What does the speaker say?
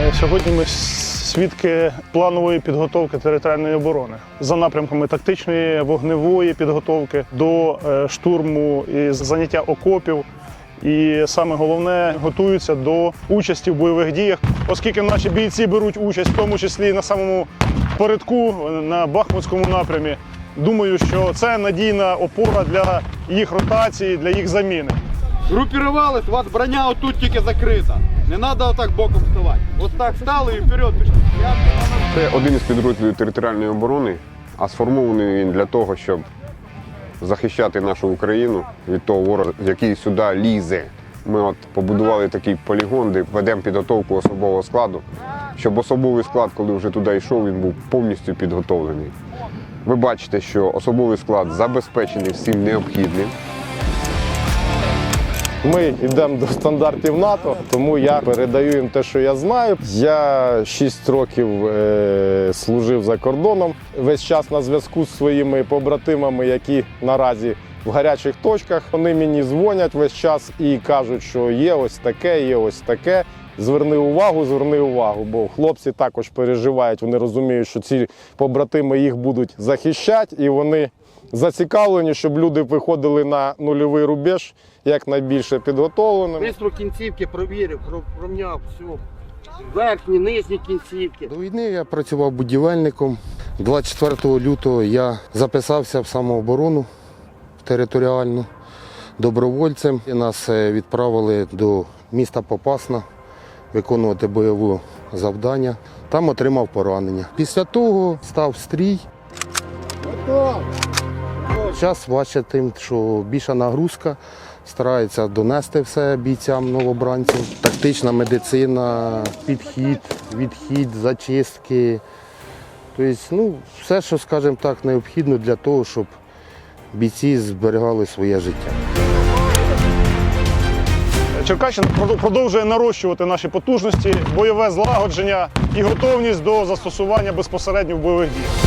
Е, Сьогодні ми свідки планової підготовки територіальної оборони за напрямками тактичної вогневої підготовки до е, штурму і заняття окопів. І саме головне готуються до участі в бойових діях, оскільки наші бійці беруть участь, в тому числі на самому передку е, на Бахмутському напрямі. Думаю, що це надійна опора для їх ротації, для їх заміни. Групірувались, у вас броня отут тільки закрита. Не треба отак боком вставати. Ось так стали і вперед пішли. Це один із підрозділів територіальної оборони, а сформований він для того, щоб захищати нашу Україну від того ворога, який сюди лізе. Ми от побудували такий полігон, де ведемо підготовку особового складу, щоб особовий склад, коли вже туди йшов, він був повністю підготовлений. Ви бачите, що особовий склад забезпечений всім необхідним. Ми йдемо до стандартів НАТО, тому я передаю їм те, що я знаю. Я 6 років е, служив за кордоном. Весь час на зв'язку з своїми побратимами, які наразі в гарячих точках. Вони мені дзвонять весь час і кажуть, що є ось таке, є ось таке. Зверни увагу, зверни увагу, бо хлопці також переживають. Вони розуміють, що ці побратими їх будуть захищати, і вони зацікавлені, щоб люди виходили на нульовий рубеж якнайбільше підготовленими. Бистро кінцівки провірив, про- промняв, все. Верхні, нижні кінцівки. До війни я працював будівельником. 24 лютого я записався в самооборону територіальну добровольцем. І нас е, відправили до міста Попасна виконувати бойове завдання. Там отримав поранення. Після того став стрій. Зараз бачите, що більша нагрузка. Стараються донести все бійцям новобранцям. Тактична медицина, підхід, відхід, зачистки. Тобто, ну, все, що, скажімо так, необхідно для того, щоб бійці зберігали своє життя. Черкащина продовжує нарощувати наші потужності, бойове злагодження і готовність до застосування безпосередньо в бойових діях.